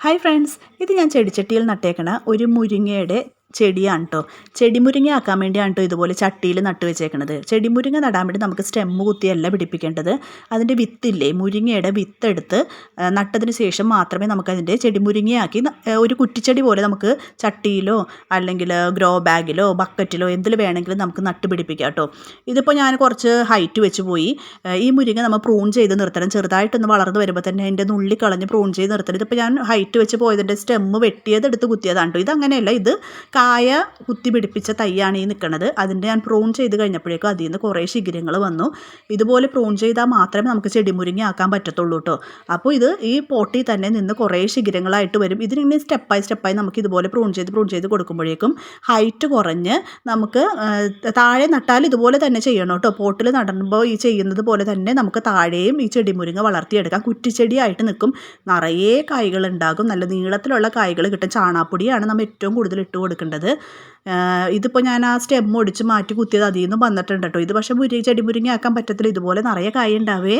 Hi friends ഇത് ഞാൻ ചെടിച്ചട്ടിയിൽ നട്ടേക്കണ ഒരു മുരിങ്ങയുടെ ചെടിയാണ് കേട്ടോ ചെടിമുരിങ്ങ ആക്കാൻ വേണ്ടിയാണ് കേട്ടോ ഇതുപോലെ ചട്ടിയിൽ നട്ട് വെച്ചേക്കണത്. ചെടിമുരിങ്ങ നടാൻ വേണ്ടി നമുക്ക് സ്റ്റെമ്മ് കുത്തിയല്ല പിടിപ്പിക്കേണ്ടത്. അതിന്റെ വിത്തില്ലേ മുരിങ്ങയുടെ വിത്തെടുത്ത് നട്ടതിന് ശേഷം മാത്രമേ നമുക്കതിന്റെ ചെടിമുരിങ്ങയാക്കി ഒരു കുറ്റിച്ചെടി പോലെ നമുക്ക് ചട്ടിയിലോ അല്ലെങ്കിൽ ഗ്രോ ബാഗിലോ ബക്കറ്റിലോ എന്തിൽ വേണമെങ്കിലും നമുക്ക് നട്ട് പിടിപ്പിക്കാം കേട്ടോ ഇതിപ്പോൾ ഞാൻ കുറച്ച് ഹൈറ്റ് വെച്ച് പോയി. ഈ മുരിങ്ങ നമ്മൾ പ്രൂൺ ചെയ്ത് നിർത്തണം. ചെറുതായിട്ടൊന്ന് വളർന്നു വരുമ്പോൾ തന്നെ അതിന്റെ നുള്ളി കളഞ്ഞ് പ്രൂൺ ചെയ്ത് നിർത്തണം. ഇതിപ്പോൾ ഞാൻ ഹൈറ്റ് വെച്ച് പോയതിന്റെ സ്റ്റെമ്മ് വെട്ടിയത് എടുത്ത് കുത്തിയതാണ് കേട്ടോ ഇതങ്ങനെയല്ല. ഇത് കായ കുത്തി പിടിപ്പിച്ച തൈയാണ് ഈ നിൽക്കുന്നത് അതിന്റെ ഞാൻ പ്രൂൺ ചെയ്ത് കഴിഞ്ഞപ്പോഴേക്കും അതിൽ നിന്ന് കുറേ ശിഖിരങ്ങൾ വന്നു. ഇതുപോലെ പ്രൂൺ ചെയ്താൽ മാത്രമേ നമുക്ക് ചെടിമുരിങ്ങ ആക്കാൻ പറ്റത്തുള്ളൂ കേട്ടോ അപ്പോൾ ഇത് ഈ പോട്ടിൽ തന്നെ നിന്ന് കുറേ ശിഖിരങ്ങളായിട്ട് വരും. ഇതിനിങ്ങനെ സ്റ്റെപ്പായി സ്റ്റെപ്പായി നമുക്ക് ഇതുപോലെ പ്രൂൺ ചെയ്ത് പ്രൂൺ ചെയ്ത് കൊടുക്കുമ്പോഴേക്കും ഹൈറ്റ് കുറഞ്ഞ് നമുക്ക് താഴെ നട്ടാൽ ഇതുപോലെ തന്നെ ചെയ്യണം കേട്ടോ പോട്ടിൽ നടുമ്പോൾ ഈ ചെയ്യുന്നത് പോലെ തന്നെ നമുക്ക് താഴെയും ഈ ചെടിമുരിങ്ങ വളർത്തിയെടുക്കാം. കുറ്റിച്ചെടിയായിട്ട് നിൽക്കും. നിറയെ കായ്കൾ ഉണ്ടാകും. നല്ല നീളത്തിലുള്ള കായ്കൾ കിട്ടും. ചാണാപ്പൊടിയാണ് നമ്മൾ ഏറ്റവും കൂടുതൽ ഇട്ട് കൊടുക്കേണ്ടത് ആഹ് ഇതിപ്പോൾ ഞാൻ ആ സ്റ്റെം ഒടിച്ച് മാറ്റി കുത്തിയത് അതിൽ നിന്ന് വന്നിട്ടുണ്ട് കേട്ടോ. ഇത് പക്ഷേ മുരി ചെടി മുരിങ്ങ ആക്കാൻ പറ്റത്തില്ല. ഇതുപോലെ നിറയെ കായ ഉണ്ടാവേ